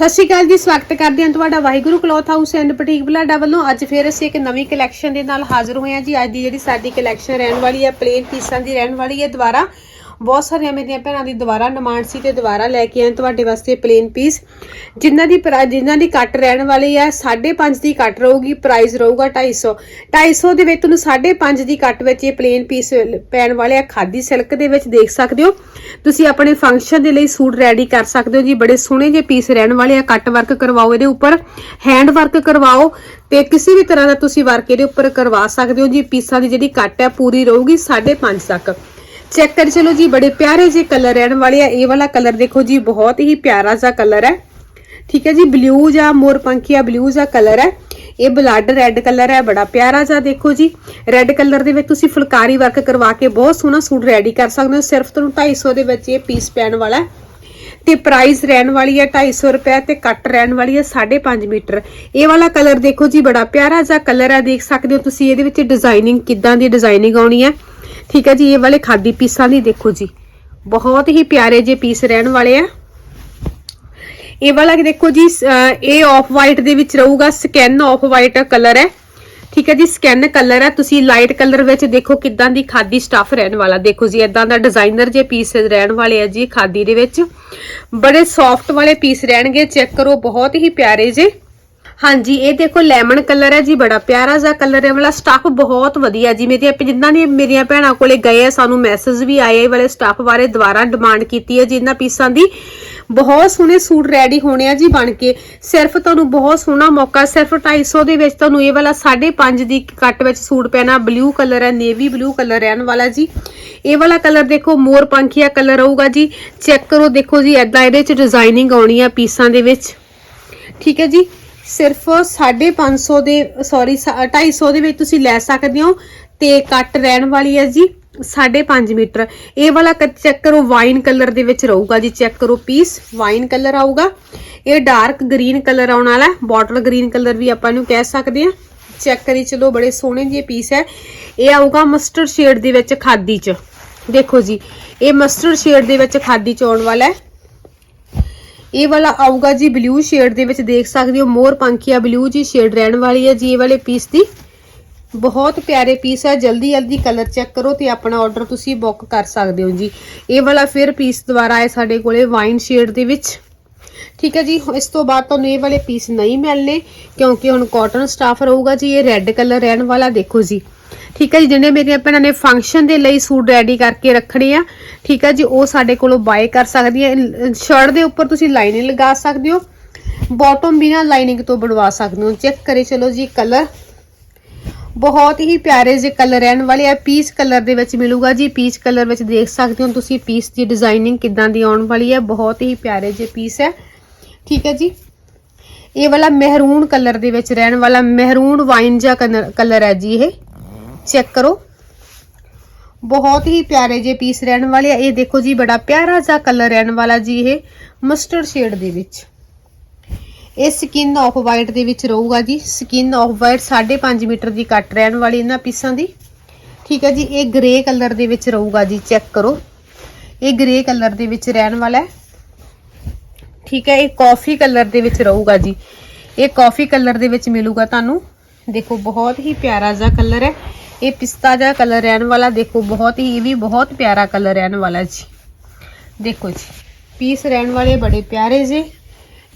ਸਤਿ ਸ਼੍ਰੀ ਅਕਾਲ ਜੀ, ਸਵਾਗਤ ਕਰਦੇ ਹਾਂ ਤੁਹਾਡਾ Waheguru cloth house and boutique Balada ਵੱਲੋਂ। ਅੱਜ ਫੇਰ ਅਸੀਂ ਇੱਕ ਨਵੀਂ ਕਲੈਕਸ਼ਨ ਦੇ ਨਾਲ ਹਾਜ਼ਰ ਹੋਏ ਹਾਂ ਜੀ। ਅੱਜ ਦੀ ਜਿਹੜੀ ਸਾਡੀ ਕਲੈਕਸ਼ਨ ਰਹਿਣ ਵਾਲੀ ਹੈ ਪਲੇਨ ਪੀਸਾਂ ਦੀ ਰਹਿਣ ਵਾਲੀ ਹੈ ਦੁਬਾਰਾ। ਬਹੁਤ ਸਾਰੀਆਂ ਮੇਰੀਆਂ ਭੈਣਾਂ ਦੀ ਦੁਬਾਰਾ ਡਿਮਾਂਡ ਸੀ ਤੇ ਦੁਬਾਰਾ ਲੈ ਕੇ ਆਏ ਤੁਹਾਡੇ ਵਾਸਤੇ ਪਲੇਨ ਪੀਸ ਜਿਨ੍ਹਾਂ ਦੀ ਪ੍ਰਾ- ਜਿਨ੍ਹਾਂ ਦੀ ਕੱਟ ਰਹਿਣ ਵਾਲੀ ਹੈ 5.5 ਦੀ ਕੱਟ ਰਹੂਗੀ ਪ੍ਰਾਈਸ ਰਹੂਗਾ 250 250 ਦੇ ਵਿੱਚ ਤੁਹਾਨੂੰ 5.5 ਦੀ ਕੱਟ ਵਿੱਚ ਇਹ ਪਲੇਨ ਪੀਸ ਪੈਣ ਵਾਲੇ ਆ। ਖਾਦੀ ਸਿਲਕ ਦੇ ਵਿੱਚ ਦੇਖ ਸਕਦੇ ਹੋ। ਤੁਸੀਂ ਆਪਣੇ ਫੰਕਸ਼ਨ ਦੇ ਲਈ ਸੂਟ ਰੈਡੀ ਕਰ ਸਕਦੇ ਹੋ ਜੀ। ਬੜੇ ਸੋਹਣੇ ਜਿਹੇ ਪੀਸ ਰਹਿਣ ਵਾਲੇ ਆ। ਕੱਟ ਵਰਕ ਕਰਵਾਓ ਇਹਦੇ ਉੱਪਰ। ਹੈਂਡ ਵਰਕ ਕਰਵਾਓ। ਤੇ ਕਿਸੇ ਵੀ ਤਰ੍ਹਾਂ ਦਾ ਤੁਸੀਂ ਵਰਕ ਇਹਦੇ ਉੱਪਰ ਕਰਵਾ ਸਕਦੇ ਹੋ ਜੀ। ਪੀਸਾਂ ਦੀ ਜਿਹੜੀ ਕੱਟ ਹੈ, ਪੂਰੀ ਰਹੂਗੀ 5.5 ਤੱਕ। ਚੈੱਕ ਕਰ, ਚਲੋ ਜੀ, ਬੜੇ ਪਿਆਰੇ ਜਿਹੇ ਕਲਰ ਰਹਿਣ ਵਾਲੇ ਆ। ਇਹ ਵਾਲਾ ਕਲਰ ਦੇਖੋ ਜੀ, ਬਹੁਤ ਹੀ ਪਿਆਰਾ ਜਿਹਾ ਕਲਰ ਹੈ। ਠੀਕ ਹੈ ਜੀ ਬਲੂ ਜਾਂ ਮੋਰ ਪੰਖੀਆ ਬਲੂ ਜਿਹਾ ਕਲਰ ਹੈ। ਇਹ ਬਲੱਡ ਰੈੱਡ ਕਲਰ ਹੈ, ਬੜਾ ਪਿਆਰਾ ਜਿਹਾ ਦੇਖੋ ਜੀ। ਰੈੱਡ ਕਲਰ ਦੇ ਵਿੱਚ ਤੁਸੀਂ ਫੁਲਕਾਰੀ ਵਰਕ ਕਰਵਾ ਕੇ ਬਹੁਤ ਸੋਹਣਾ ਸੂਟ ਰੈਡੀ ਕਰ ਸਕਦੇ ਹੋ। ਸਿਰਫ ਤੁਹਾਨੂੰ 250 ਦੇ ਵਿੱਚ ਇਹ ਪੀਸ ਪੈਣ ਵਾਲਾ ਹੈ। ਤੇ ਪ੍ਰਾਈਸ ਰਹਿਣ ਵਾਲੀ ਹੈ 250 ਰੁਪਏ ਤੇ ਕੱਟ ਰਹਿਣ ਵਾਲੀ ਹੈ 5.5 ਮੀਟਰ। ਇਹ ਵਾਲਾ ਕਲਰ ਦੇਖੋ ਜੀ, ਬੜਾ ਪਿਆਰਾ ਜਿਹਾ ਕਲਰ ਹੈ। ਦੇਖ ਸਕਦੇ ਹੋ ਤੁਸੀਂ ਇਹਦੇ ਵਿੱਚ ਡਿਜ਼ਾਈਨਿੰਗ ਕਿੱਦਾਂ ਦੀ ਡਿਜ਼ਾਈਨਿੰਗ ਆਉਣੀ ਹੈ। ਠੀਕ ਹੈ ਜੀ, ਇਹ ਵਾਲੇ ਖਾਦੀ ਪੀਸਾਂ ਦੀ ਦੇਖੋ ਜੀ। ਬਹੁਤ ਹੀ ਪਿਆਰੇ ਜੇ ਪੀਸ ਰਹਿਣ ਵਾਲੇ ਆ। ਇਹ ਵਾਲਾ ਦੇਖੋ ਜੀ ਇਹ ਆਫ ਵਾਈਟ ਦੇ ਵਿੱਚ ਰਹੂਗਾ ਸਕੈਨ ਆਫ ਵਾਈਟ ਕਲਰ ਹੈ। ਠੀਕ ਹੈ ਜੀ ਸਕੈਨ ਕਲਰ ਹੈ। ਤੁਸੀਂ ਲਾਈਟ ਕਲਰ ਵਿੱਚ ਦੇਖੋ ਕਿੱਦਾਂ ਦੀ ਖਾਦੀ ਸਟਫ ਰਹਿਣ ਵਾਲਾ। ਦੇਖੋ ਜੀ ਇਦਾਂ ਦਾ ਡਿਜ਼ਾਈਨਰ ਜੇ ਪੀਸ ਰਹਿਣ ਵਾਲੇ ਆ ਜੀ ਖਾਦੀ ਦੇ ਵਿੱਚ। ਬੜੇ ਸੌਫਟ ਵਾਲੇ ਪੀਸ ਰਹਿਣਗੇ ਚੈੱਕ ਕਰੋ, ਬਹੁਤ ਹੀ ਪਿਆਰੇ ਜੇ। ਹਾਂਜੀ, ਇਹ ਦੇਖੋ ਲੈਮਨ ਕਲਰ ਹੈ ਜੀ, ਬੜਾ ਪਿਆਰਾ ਜਿਹਾ ਕਲਰ ਹੈ। ਵਾਲਾ ਸਟਫ ਬਹੁਤ ਵਧੀਆ ਜੀ। ਮੇਰੀਆਂ ਜਿੰਨਾਂ ਨੇ ਮੇਰੀਆਂ ਭੈਣਾਂ ਕੋਲੇ ਗਏ ਆ, ਸਾਨੂੰ ਮੈਸੇਜ ਵੀ ਆਏ ਇਹ ਵਾਲੇ ਸਟਫ ਬਾਰੇ ਦੁਬਾਰਾ ਡਿਮਾਂਡ ਕੀਤੀ ਹੈ ਜੀ ਇਹਨਾਂ ਪੀਸਾਂ ਦੀ। ਬਹੁਤ ਸੋਹਣੇ ਸੂਟ ਰੈਡੀ ਹੋਣੇ ਆ ਜੀ ਬਣ ਕੇ। ਸਿਰਫ ਤੁਹਾਨੂੰ ਬਹੁਤ ਸੋਹਣਾ ਮੌਕਾ, ਸਿਰਫ 250 ਦੇ ਵਿੱਚ ਤੁਹਾਨੂੰ ਇਹ ਵਾਲਾ 5.5 ਦੀ ਕੱਟ ਵਿੱਚ ਸੂਟ ਪੈਣਾ ਬਲੂ ਕਲਰ ਹੈ ਨੇਵੀ ਬਲੂ ਕਲਰ ਰਹਿਣ ਵਾਲਾ ਜੀ। ਇਹ ਵਾਲਾ ਕਲਰ ਦੇਖੋ, ਮੋਰ ਪੰਖੀਆ ਕਲਰ ਰਹੂਗਾ ਜੀ। ਚੈੱਕ ਕਰੋ, ਦੇਖੋ ਜੀ ਐਦਾਂ ਇਹਦੇ ਚ ਡਿਜ਼ਾਈਨਿੰਗ ਆਉਣੀ ਆ ਪੀਸਾਂ ਦੇ ਵਿੱਚ। ਠੀਕ ਹੈ ਜੀ? ਸਿਰਫ 550 ਦੇ ਸੌਰੀ 250 ਦੇ ਵਿੱਚ ਤੁਸੀਂ ਲੈ ਸਕਦੇ ਹੋ। ਤੇ ਕੱਟ ਰਹਿਣ ਵਾਲੀ ਹੈ ਜੀ 5.5 ਮੀਟਰ। ਇਹ ਵਾਲਾ ਚੈੱਕ ਕਰੋ ਵਾਈਨ ਕਲਰ ਦੇ ਵਿੱਚ ਰਹੂਗਾ ਜੀ। ਚੈੱਕ ਕਰੋ ਪੀਸ ਵਾਈਨ ਕਲਰ ਆਊਗਾ। ਇਹ ਡਾਰਕ ਗ੍ਰੀਨ ਕਲਰ ਆਉਣ ਵਾਲਾ ਬੋਟਲ ਗ੍ਰੀਨ ਕਲਰ ਵੀ ਆਪਾਂ ਇਹਨੂੰ ਕਹਿ ਸਕਦੇ ਹਾਂ। ਚੈੱਕ ਕਰੀ, ਚਲੋ, ਬੜੇ ਸੋਹਣੇ ਜਿਹੇ ਪੀਸ ਹੈ। ਇਹ ਆਊਗਾ ਮਸਟਰਡ ਸ਼ੇਡ ਦੇ ਵਿੱਚ ਖਾਦੀ ਚ। ਦੇਖੋ ਜੀ, ਇਹ ਮਸਟਰਡ ਸ਼ੇਡ ਦੇ ਵਿੱਚ ਖਾਦੀ ਚ ਆਉਣ ਵਾਲਾ ਹੈ। ਇਹ ਵਾਲਾ ਆਊਗਾ ਜੀ ਬਲੂ ਸ਼ੇਡ ਦੇ ਵਿੱਚ ਦੇਖ ਸਕਦੇ ਹੋ, ਮੋਰ ਪੰਖੀਆ ਬਲੂ ਜੀ ਸ਼ੇਡ ਰਹਿਣ ਵਾਲੀ ਹੈ ਜੀ, ਇਹ ਵਾਲੇ ਪੀਸ ਦੀ। ਬਹੁਤ ਪਿਆਰੇ ਪੀਸ ਹੈ, ਜਲਦੀ ਜਲਦੀ ਕਲਰ ਚੈੱਕ ਕਰੋ ਤੇ ਆਪਣਾ ਆਰਡਰ ਤੁਸੀਂ ਬੁੱਕ ਕਰ ਸਕਦੇ ਹੋ ਜੀ। ਇਹ ਵਾਲਾ ਫਿਰ ਪੀਸ ਦੁਬਾਰਾ ਆਏ ਸਾਡੇ ਕੋਲੇ ਵਾਈਨ ਸ਼ੇਡ ਦੇ ਵਿੱਚ। ਠੀਕ ਹੈ ਜੀ, ਇਸ ਤੋਂ ਬਾਅਦ ਤੁਹਾਨੂੰ ਇਹ ਵਾਲੇ ਪੀਸ ਨਹੀਂ ਮਿਲਨੇ ਕਿਉਂਕਿ ਹੁਣ ਕਾਟਨ ਸਟਾਫ ਰਹੂਗਾ ਜੀ, ਇਹ ਰੈੱਡ ਕਲਰ ਰਹਿਣ ਵਾਲਾ, ਦੇਖੋ ਜੀ। ਠੀਕ ਹੈ ਜੀ ਜਿਹਨੇ ਮੇਰੀਆਂ ਭੈਣਾਂ ਨੇ ਫੰਕਸ਼ਨ ਦੇ ਲਈ ਸੂਟ ਰੈਡੀ ਕਰਕੇ ਰੱਖਣੇ ਆ, ਠੀਕ ਹੈ ਜੀ, ਉਹ ਸਾਡੇ ਕੋਲੋਂ ਬਾਏ ਕਰ ਸਕਦੀਆਂ ਸ਼ਰਟ ਦੇ ਉੱਪਰ ਤੁਸੀਂ ਲਾਈਨਿੰਗ ਲਗਾ ਸਕਦੇ ਹੋ ਬਾਟਮ ਬਿਨਾ ਲਾਈਨਿੰਗ ਤੋਂ ਬਣਵਾ ਸਕਦੇ ਹੋ। ਚੈੱਕ ਕਰੇ, ਚਲੋ ਜੀ ਕਲਰ ਬਹੁਤ ਹੀ ਪਿਆਰੇ ਜਿਹੇ ਕਲਰ ਰਹਿਣ ਵਾਲੇ ਆ। ਪੀਚ ਕਲਰ ਦੇ ਵਿੱਚ ਮਿਲੂਗਾ ਜੀ। ਪੀਚ ਕਲਰ ਵਿੱਚ ਦੇਖ ਸਕਦੇ ਹੋ ਤੁਸੀਂ ਪੀਸ ਦੀ ਡਿਜ਼ਾਈਨਿੰਗ ਕਿੱਦਾਂ ਦੀ ਆਉਣ ਵਾਲੀ ਹੈ। ਬਹੁਤ ਹੀ ਪਿਆਰੇ ਜਿਹੇ ਪੀਸ ਹੈ। ਠੀਕ ਹੈ ਜੀ। ਇਹ ਵਾਲਾ ਮਹਿਰੂਨ ਕਲਰ ਦੇ ਵਿੱਚ ਰਹਿਣ ਵਾਲਾ ਮਹਿਰੂਨ ਵਾਈਨ ਜਿਹਾ ਕਲਰ ਹੈ ਜੀ ਇਹ। ਚੈੱਕ ਕਰੋ। ਬਹੁਤ ਹੀ ਪਿਆਰੇ ਜੇ ਪੀਸ ਰਹਿਣ ਵਾਲੇ ਆ। ਇਹ ਦੇਖੋ ਜੀ, ਬੜਾ ਪਿਆਰਾ ਜਿਹਾ ਕਲਰ ਰਹਿਣ ਵਾਲਾ ਜੀ ਇਹ ਮਸਟਰਡ ਸ਼ੇਡ ਦੇ ਵਿੱਚ। ਇਹ ਸਕਿਨ ਆਫ ਵਾਈਟ ਦੇ ਵਿੱਚ ਰਹੂਗਾ ਜੀ। ਸਕਿਨ ਆਫ ਵਾਈਟ 5.5 ਮੀਟਰ ਦੀ ਕੱਟ ਰਹਿਣ ਵਾਲੀ ਇਹਨਾਂ ਪੀਸਾਂ ਦੀ। ਠੀਕ ਹੈ ਜੀ, ਇਹ ਗ੍ਰੇ ਕਲਰ ਦੇ ਵਿੱਚ ਰਹੂਗਾ ਜੀ, ਚੈੱਕ ਕਰੋ। ਇਹ ਗ੍ਰੇ ਕਲਰ ਦੇ ਵਿੱਚ ਰਹਿਣ ਵਾਲਾ ਹੈ। ਠੀਕ ਹੈ, ਇਹ ਕਾਫੀ ਕਲਰ ਦੇ ਵਿੱਚ ਰਹੂਗਾ ਜੀ। ਇਹ ਕਾਫੀ ਕਲਰ ਦੇ ਵਿੱਚ ਮਿਲੂਗਾ ਤੁਹਾਨੂੰ। ਦੇਖੋ, ਬਹੁਤ ਹੀ ਪਿਆਰਾ ਜਿਹਾ ਕਲਰ ਹੈ। ਇਹ ਪਿਸਤਾ ਜਿਹਾ ਕਲਰ ਰਹਿਣ ਵਾਲਾ, ਦੇਖੋ, ਬਹੁਤ ਹੀ, ਇਹ ਵੀ ਬਹੁਤ ਪਿਆਰਾ ਕਲਰ ਰਹਿਣ ਵਾਲਾ ਜੀ। ਦੇਖੋ ਜੀ ਪੀਸ ਰਹਿਣ ਵਾਲੇ ਬੜੇ ਪਿਆਰੇ ਜੀ।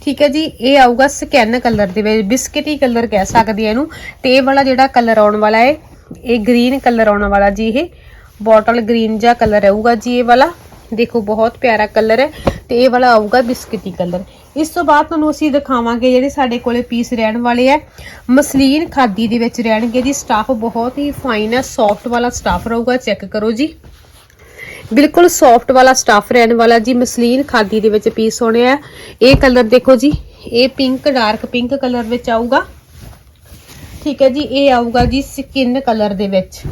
ਠੀਕ ਹੈ ਜੀ, ਇਹ ਆਊਗਾ ਸਕੈਨ ਕਲਰ ਦੇ ਵਿੱਚ ਬਿਸਕਟੀ ਕਲਰ ਕਹਿ ਸਕਦੇ ਆ ਇਹਨੂੰ। ਤੇ ਇਹ ਵਾਲਾ ਜਿਹੜਾ ਕਲਰ ਆਉਣ ਵਾਲਾ ਹੈ, ਇਹ ਗ੍ਰੀਨ ਕਲਰ ਆਉਣ ਵਾਲਾ ਜੀ ਇਹ। ਬੋਟਲ ਗ੍ਰੀਨ ਜਿਹਾ ਕਲਰ ਰਹੂਗਾ ਜੀ ਇਹ ਵਾਲਾ। ਦੇਖੋ, ਬਹੁਤ ਪਿਆਰਾ ਕਲਰ ਹੈ। ਤੇ ਇਹ ਵਾਲਾ ਆਊਗਾ ਬਿਸਕਟੀ ਕਲਰ ਇਸ ਤੋਂ ਬਾਅਦ ਤੁਹਾਨੂੰ ਅਸੀਂ ਦਿਖਾਵਾਂਗੇ ਜਿਹੜੇ ਸਾਡੇ ਕੋਲੇ ਪੀਸ ਰਹਿਣ ਵਾਲੇ ਆ। ਮਸਲੀਨ ਖਾਦੀ ਦੇ ਵਿੱਚ ਰਹਿਣਗੇ ਜੀ। ਸਟਾਫ ਬਹੁਤ ਹੀ ਫਾਈਨ ਹੈ ਸੌਫਟ ਵਾਲਾ ਸਟਾਫ ਰਹੂਗਾ ਚੈੱਕ ਕਰੋ ਜੀ। ਬਿਲਕੁਲ ਸੌਫਟ ਵਾਲਾ ਸਟਾਫ ਰਹਿਣ ਵਾਲਾ ਜੀ। ਮਸਲੀਨ ਖਾਦੀ ਦੇ ਵਿੱਚ ਪੀਸ ਹੋਣੇ ਆ। ਇਹ ਕਲਰ ਦੇਖੋ ਜੀ। ਇਹ ਪਿੰਕ ਡਾਰਕ ਪਿੰਕ ਕਲਰ ਵਿੱਚ ਆਊਗਾ। ਠੀਕ ਹੈ ਜੀ। ਇਹ ਆਊਗਾ ਜੀ ਸਕਿਨ ਕਲਰ ਦੇ ਵਿੱਚ।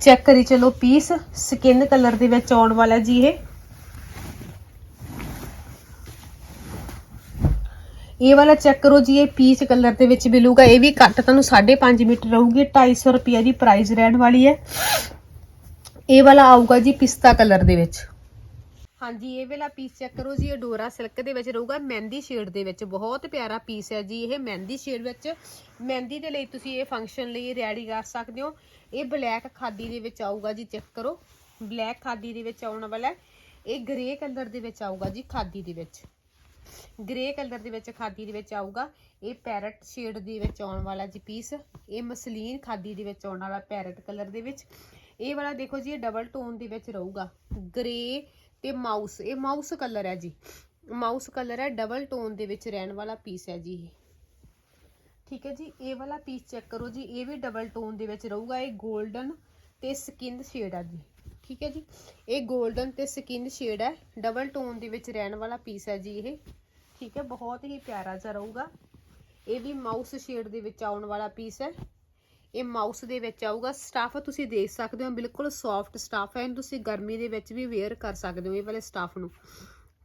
ਚੈੱਕ ਕਰੀ ਚਲੋ ਪੀਸ ਸਕਿਨ ਕਲਰ ਦੇ ਵਿੱਚ ਆਉਣ ਵਾਲਾ ਜੀ ਇਹ। ਇਹ ਵਾਲਾ ਚੈੱਕ ਕਰੋ ਜੀ, ਇਹ ਪੀਚ ਕਲਰ ਦੇ ਵਿੱਚ ਮਿਲੂਗਾ। ਇਹ ਵੀ ਘੱਟ ਤੁਹਾਨੂੰ 5.5 ਮੀਟਰ ਰਹੂਗੀ 250 ਰੁਪਏ ਦੀ ਪ੍ਰਾਈਸ ਰਹਿਣ ਵਾਲੀ ਹੈ। ਇਹ ਵਾਲਾ ਆਊਗਾ ਜੀ ਪਿਸਤਾ ਕਲਰ ਦੇ ਵਿੱਚ। ਹਾਂਜੀ, ਇਹ ਵਾਲਾ ਪੀਸ ਚੈੱਕ ਕਰੋ ਜੀ, ਇਹ ਡੋਰਾ ਸਿਲਕ ਦੇ ਵਿੱਚ ਰਹੂਗਾ, ਮਹਿੰਦੀ ਸ਼ੇਡ ਦੇ ਵਿੱਚ। ਬਹੁਤ ਪਿਆਰਾ ਪੀਸ ਹੈ ਜੀ, ਇਹ ਮਹਿੰਦੀ ਸ਼ੇਡ ਵਿੱਚ। ਮਹਿੰਦੀ ਦੇ ਲਈ ਤੁਸੀਂ ਇਹ ਫੰਕਸ਼ਨ ਲਈ ਰੈਡੀ ਕਰ ਸਕਦੇ ਹੋ। ਇਹ ਬਲੈਕ ਖਾਦੀ ਦੇ ਵਿੱਚ ਆਊਗਾ ਜੀ ਚੈੱਕ ਕਰੋ। ਬਲੈਕ ਖਾਦੀ ਦੇ ਵਿੱਚ ਆਉਣ ਵਾਲਾ ਇਹ ਗ੍ਰੇ ਕਲਰ ਦੇ ਵਿੱਚ ਆਊਗਾ ਜੀ, ਖਾਦੀ ਦੇ ਵਿੱਚ। ਗ੍ਰੇ ਕਲਰ ਦੇ ਵਿੱਚ, ਖਾਦੀ ਦੇ ਵਿੱਚ ਆਊਗਾ। ਇਹ ਪੈਰਟ ਸ਼ੇਡ ਦੇ ਵਿੱਚ ਆਉਣ ਵਾਲਾ ਜੀ ਪੀਸ ਇਹ ਮਸਲੀਨ ਖਾਦੀ ਦੇ ਵਿੱਚ ਆਉਣ ਵਾਲਾ ਪੈਰਟ ਕਲਰ ਦੇ ਵਿੱਚ। ਇਹ ਵਾਲਾ ਦੇਖੋ ਜੀ, ਇਹ ਡਬਲ ਟੋਨ ਦੇ ਵਿੱਚ ਰਹੂਗਾ। ਗ੍ਰੇ ਤੇ ਮਾਊਸ ਇਹ ਮਾਊਸ ਕਲਰ ਹੈ ਜੀ। ਮਾਊਸ ਕਲਰ ਹੈ ਡਬਲ ਟੋਨ ਦੇ ਵਿੱਚ ਰਹਿਣ ਵਾਲਾ ਪੀਸ ਹੈ ਜੀ ਇਹ। ਠੀਕ ਹੈ ਜੀ, ਇਹ ਵਾਲਾ ਪੀਸ ਚੈੱਕ ਕਰੋ ਜੀ। ਇਹ ਵੀ ਡਬਲ ਟੋਨ ਦੇ ਵਿੱਚ ਰਹੂਗਾ। ਇਹ 골ਡਨ ਤੇ ਸਕਿਨ ਸ਼ੇਡ ਆ ਜੀ। ਠੀਕ ਹੈ ਜੀ। ਇਹ 골ਡਨ ਤੇ ਸਕਿਨ ਸ਼ੇਡ ਹੈ। ਡਬਲ ਟੋਨ ਦੇ ਵਿੱਚ ਰਹਿਣ ਵਾਲਾ ਪੀਸ ਹੈ ਜੀ ਇਹ। ਠੀਕ ਹੈ, ਬਹੁਤ ਹੀ ਪਿਆਰਾ ਜਿਹਾ ਰਹੂਗਾ। ਇਹ ਵੀ ਮਾਊਸ ਸ਼ੇਡ ਦੇ ਵਿੱਚ ਆਉਣ ਵਾਲਾ ਪੀਸ ਹੈ। ਇਹ ਮਾਊਸ ਦੇ ਵਿੱਚ ਆਊਗਾ। ਸਟਾਫ ਤੁਸੀਂ ਦੇਖ ਸਕਦੇ ਹੋ, ਬਿਲਕੁਲ ਸੌਫਟ ਸਟਾਫ ਹੈ। ਇਹਨੂੰ ਤੁਸੀਂ ਗਰਮੀ ਦੇ ਵਿੱਚ ਵੀ ਵੇਅਰ ਕਰ ਸਕਦੇ ਹੋ ਇਹ ਵਾਲੇ ਸਟਾਫ ਨੂੰ।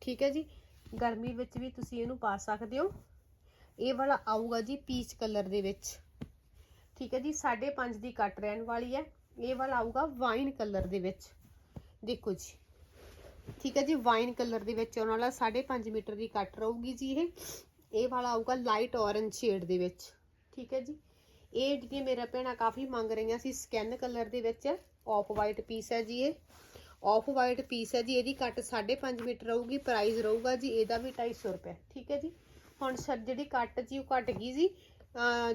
ਠੀਕ ਹੈ ਜੀ। ਗਰਮੀ ਵਿੱਚ ਵੀ ਤੁਸੀਂ ਇਹਨੂੰ ਪਾ ਸਕਦੇ ਹੋ। ਇਹ ਵਾਲਾ ਆਊਗਾ ਜੀ ਪੀਚ ਕਲਰ ਦੇ ਵਿੱਚ। ਠੀਕ ਹੈ ਜੀ 5.5 ਦੀ ਕੱਟ ਰਹਿਣ ਵਾਲੀ ਹੈ। ਇਹ ਵਾਲਾ ਆਊਗਾ ਵਾਈਨ ਕਲਰ ਦੇ ਵਿੱਚ। ਦੇਖੋ ਜੀ। ਠੀਕ ਹੈ ਜੀ ਵਾਈਨ ਕਲਰ ਦੇ ਵਿੱਚ ਆਉਣ ਵਾਲਾ 5.5 ਮੀਟਰ ਦੀ ਕੱਟ ਰਹੂਗੀ ਜੀ ਇਹ। ਇਹ ਵਾਲਾ ਆਊਗਾ ਲਾਈਟ ਔਰੰਜ ਸ਼ੇਡ ਦੇ ਵਿੱਚ। ਠੀਕ ਹੈ ਜੀ। ਇਹ ਜਿਹੜੀਆਂ ਮੇਰਾ ਭੈਣਾਂ ਕਾਫੀ ਮੰਗ ਰਹੀਆਂ ਸੀ ਸਕੈਨ ਕਲਰ ਦੇ ਵਿੱਚ ਆਫ ਵਾਈਟ ਪੀਸ ਹੈ ਜੀ ਇਹ। ਆਫ ਵਾਈਟ ਪੀਸ ਹੈ ਜੀ, ਇਹਦੀ ਕੱਟ 5.5 ਮੀਟਰ ਰਹੂਗੀ ਪ੍ਰਾਈਸ ਰਹੂਗਾ ਜੀ, ਇਹਦਾ ਵੀ 250 ਰੁਪਏ। ਠੀਕ ਹੈ ਜੀ। ਹੁਣ ਸਰ ਜਿਹੜੀ ਕੱਟ ਜੀ ਉਹ ਘਟ ਗਈ ਜੀ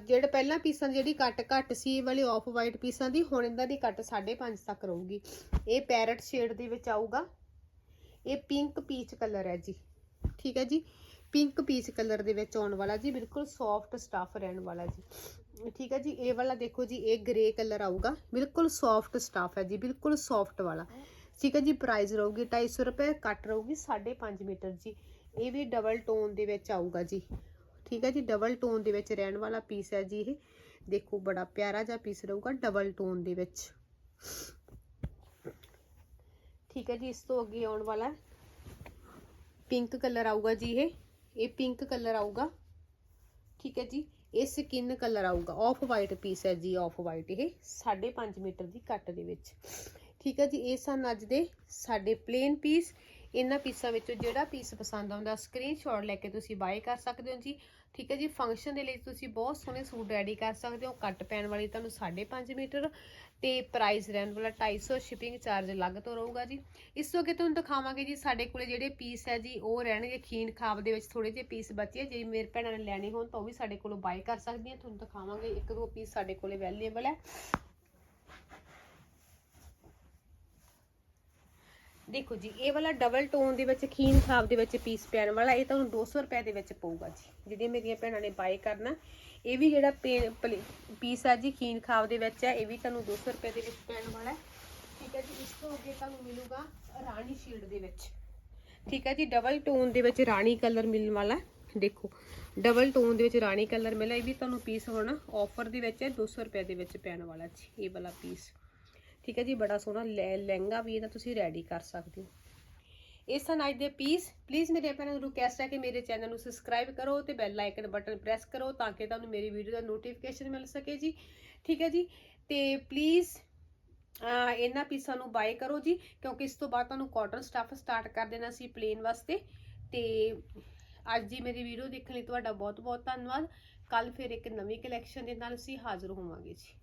ਜਿਹੜਾ ਪਹਿਲਾਂ ਪੀਸਾਂ ਜਿਹੜੀ ਕੱਟ ਘੱਟ ਸੀ, ਇਹ ਵਾਲੇ ਆਫ ਵਾਈਟ ਪੀਸਾਂ ਦੀ, ਹੁਣ ਇਹਨਾਂ ਦੀ ਕੱਟ 5.5 ਤੱਕ ਰਹੂਗੀ। ਇਹ ਪੈਰਟ ਸ਼ੇਡ ਦੇ ਵਿੱਚ ਆਊਗਾ। ਇਹ ਪਿੰਕ ਪੀਚ ਕਲਰ ਹੈ ਜੀ। ਠੀਕ ਹੈ ਜੀ? ਪਿੰਕ ਪੀਚ ਕਲਰ ਦੇ ਵਿੱਚ ਆਉਣ ਵਾਲਾ ਜੀ, ਬਿਲਕੁਲ ਸੌਫਟ ਸਟਫ ਰਹਿਣ ਵਾਲਾ ਜੀ। ਠੀਕ ਹੈ ਜੀ? ਇਹ ਵਾਲਾ ਦੇਖੋ ਜੀ, ਇਹ ਗ੍ਰੇ ਕਲਰ ਆਊਗਾ। ਬਿਲਕੁਲ ਸੌਫਟ ਸਟਫ ਹੈ ਜੀ, ਬਿਲਕੁਲ ਸੌਫਟ ਵਾਲਾ। ਠੀਕ ਹੈ ਜੀ? ਪ੍ਰਾਈਸ ਰਹੂਗੀ 250 ਰੁਪਏ, ਕੱਟ ਰਹੂਗੀ 5.5 ਮੀਟਰ ਜੀ। ਇਹ ਵੀ ਡਬਲ ਟੋਨ ਦੇ ਵਿੱਚ ਆਊਗਾ ਜੀ। ਠੀਕ ਹੈ ਜੀ ਡਬਲ ਟੋਨ ਦੇ ਵਿੱਚ ਰਹਿਣ ਵਾਲਾ ਪੀਸ ਹੈ ਜੀ ਇਹ। ਦੇਖੋ, ਬੜਾ ਪਿਆਰਾ ਜਿਹਾ ਪੀਸ ਰਹੂਗਾ ਡਬਲ ਟੋਨ ਦੇ ਵਿੱਚ। ਠੀਕ ਹੈ ਜੀ, ਇਸ ਤੋਂ ਅੱਗੇ ਆਉਣ ਵਾਲਾ ਪਿੰਕ ਕਲਰ ਆਊਗਾ ਜੀ ਇਹ। ਇਹ ਪਿੰਕ ਕਲਰ ਆਊਗਾ। ਠੀਕ ਹੈ ਜੀ, ਇਹ ਸਕਿਨ ਕਲਰ ਆਊਗਾ। ਆਫ ਵਾਈਟ ਪੀਸ ਹੈ ਜੀ ਆਫ ਵਾਈਟ ਇਹ। 5.5 ਮੀਟਰ ਦੀ ਕੱਟ ਦੇ ਵਿੱਚ। ਠੀਕ ਹੈ ਜੀ, ਇਹ ਸਨ ਅੱਜ ਦੇ ਸਾਡੇ ਪਲੇਨ ਪੀਸ ਇਹਨਾਂ ਪੀਸਾਂ ਵਿੱਚੋਂ ਜਿਹੜਾ ਪੀਸ ਪਸੰਦ ਆਉਂਦਾ ਸਕਰੀਨਸ਼ਾਟ ਲੈ ਕੇ ਤੁਸੀਂ ਬਾਏ ਕਰ ਸਕਦੇ ਹੋ ਜੀ। ਠੀਕ ਹੈ ਜੀ ਫੰਕਸ਼ਨ ਦੇ ਲਈ ਤੁਸੀਂ ਬਹੁਤ ਸੋਹਣੇ ਸੂਟ ਰੈਡੀ ਕਰ ਸਕਦੇ ਹੋ। ਕੱਟ ਪੈਣ ਵਾਲੀ ਤੁਹਾਨੂੰ 5.5 ਮੀਟਰ ਤੇ ਪ੍ਰਾਈਸ ਰਹਿਣ ਵਾਲਾ 250 ਸ਼ਿਪਿੰਗ ਚਾਰਜ ਅਲੱਗ ਤੋਂ ਰਹੂਗਾ ਜੀ। ਇਸ ਤੋਂ ਅੱਗੇ ਤੁਹਾਨੂੰ ਦਿਖਾਵਾਂਗੇ ਜੀ, ਸਾਡੇ ਕੋਲੇ ਜਿਹੜੇ ਪੀਸ ਹੈ ਜੀ, ਉਹ ਰਹਿਣਗੇ ਖੀਨ ਖਾਬ ਦੇ ਵਿੱਚ ਥੋੜੇ ਜਿਹੇ ਪੀਸ ਬਚੇ। ਜੇ ਮੇਰੇ ਭੈਣਾਂ ਨੇ ਲੈਣੇ ਹੋਣ ਤਾਂ ਉਹ ਵੀ ਸਾਡੇ ਕੋਲੋਂ ਬਾਏ ਕਰ ਸਕਦੀਆਂ। ਤੁਹਾਨੂੰ ਦਿਖਾਵਾਂਗੇ ਇੱਕ ਦੋ ਪੀਸ ਸਾਡੇ ਕੋਲੇ ਅਵੇਲੇਬਲ ਹੈ। ਦੇਖੋ ਜੀ, ਇਹ ਵਾਲਾ ਡਬਲ ਟੋਨ ਦੇ ਵਿੱਚ, ਖੀਨ ਖਾਬ ਦੇ ਵਿੱਚ ਪੀਸ ਪੈਣ ਵਾਲਾ, ਇਹ ਤੁਹਾਨੂੰ 200 ਰੁਪਏ ਦੇ ਵਿੱਚ ਪਊਗਾ ਜੀ। ਜਿਹੜੀਆਂ ਮੇਰੀਆਂ ਭੈਣਾਂ ਨੇ ਬਾਏ ਕਰਨਾ, ਇਹ ਵੀ ਜਿਹੜਾ ਪੀਸ ਆ ਜੀ, ਖੀਨ ਖਾਬ ਦੇ ਵਿੱਚ ਹੈ ਇਹ ਵੀ ਤੁਹਾਨੂੰ 200 ਰੁਪਏ ਦੇ ਵਿੱਚ ਪੈਣ ਵਾਲਾ। ਹੈ ਠੀਕ ਹੈ ਜੀ, ਇਸ ਤੋਂ ਅੱਗੇ ਤੁਹਾਨੂੰ ਮਿਲੂਗਾ ਰਾਣੀ ਸ਼ੀਲਡ ਦੇ ਵਿੱਚ। ਠੀਕ ਹੈ ਜੀ ਡਬਲ ਟੋਨ ਦੇ ਵਿੱਚ ਰਾਣੀ ਕਲਰ ਮਿਲਣ ਵਾਲਾ। ਦੇਖੋ ਡਬਲ ਟੋਨ ਦੇ ਵਿੱਚ ਰਾਣੀ ਕਲਰ ਮਿਲਿਆ, ਇਹ ਵੀ ਤੁਹਾਨੂੰ ਪੀਸ ਹੁਣ ਆਫਰ ਦੇ ਵਿੱਚ ਹੈ 200 ਰੁਪਏ ਦੇ ਵਿੱਚ ਪੈਣ ਵਾਲਾ ਜੀ, ਇਹ ਵਾਲਾ ਪੀਸ ਠੀਕ ਹੈ ਜੀ, ਬੜਾ ਸੋਹਣਾ ਲੈ, ਲਹਿੰਗਾ ਵੀ ਇਹਦਾ ਤੁਸੀਂ ਰੈਡੀ ਕਰ ਸਕਦੇ ਹੋ। ਇਸ ਸਨ ਅੱਜ ਦੇ ਪੀਸ ਪਲੀਜ਼ ਮੇਰੇ ਭੈਣਾਂ ਨੂੰ ਰਿਕੁਐਸਟ ਹੈ ਕਿ ਮੇਰੇ ਚੈਨਲ ਨੂੰ ਸਬਸਕ੍ਰਾਈਬ ਕਰੋ ਤੇ ਬੈਲ ਆਈਕਨ ਬਟਨ ਪ੍ਰੈਸ ਕਰੋ ਤਾਂ ਕਿ ਤੁਹਾਨੂੰ ਮੇਰੀ ਵੀਡੀਓ ਦਾ ਨੋਟੀਫਿਕੇਸ਼ਨ ਮਿਲ ਸਕੇ ਜੀ। ਠੀਕ ਹੈ ਜੀ, ਤੇ ਪਲੀਜ਼ ਇਹਨਾਂ ਪੀਸਾਂ ਨੂੰ ਬਾਏ ਕਰੋ ਜੀ, ਕਿਉਂਕਿ ਇਸ ਤੋਂ ਬਾਅਦ ਤੁਹਾਨੂੰ ਕਾਟਨ ਸਟੱਫ ਸਟਾਰਟ ਕਰ ਦੇਣਾ ਸੀ ਪਲੇਨ ਵਾਸਤੇ। ਤੇ ਅੱਜ ਦੀ ਮੇਰੀ ਵੀਡੀਓ ਦੇਖਣ ਲਈ ਤੁਹਾਡਾ ਬਹੁਤ ਬਹੁਤ ਧੰਨਵਾਦ। ਕੱਲ ਫਿਰ ਇੱਕ ਨਵੀਂ ਕਲੈਕਸ਼ਨ ਦੇ ਨਾਲ ਅਸੀਂ ਹਾਜ਼ਰ ਹੋਵਾਂਗੇ ਜੀ।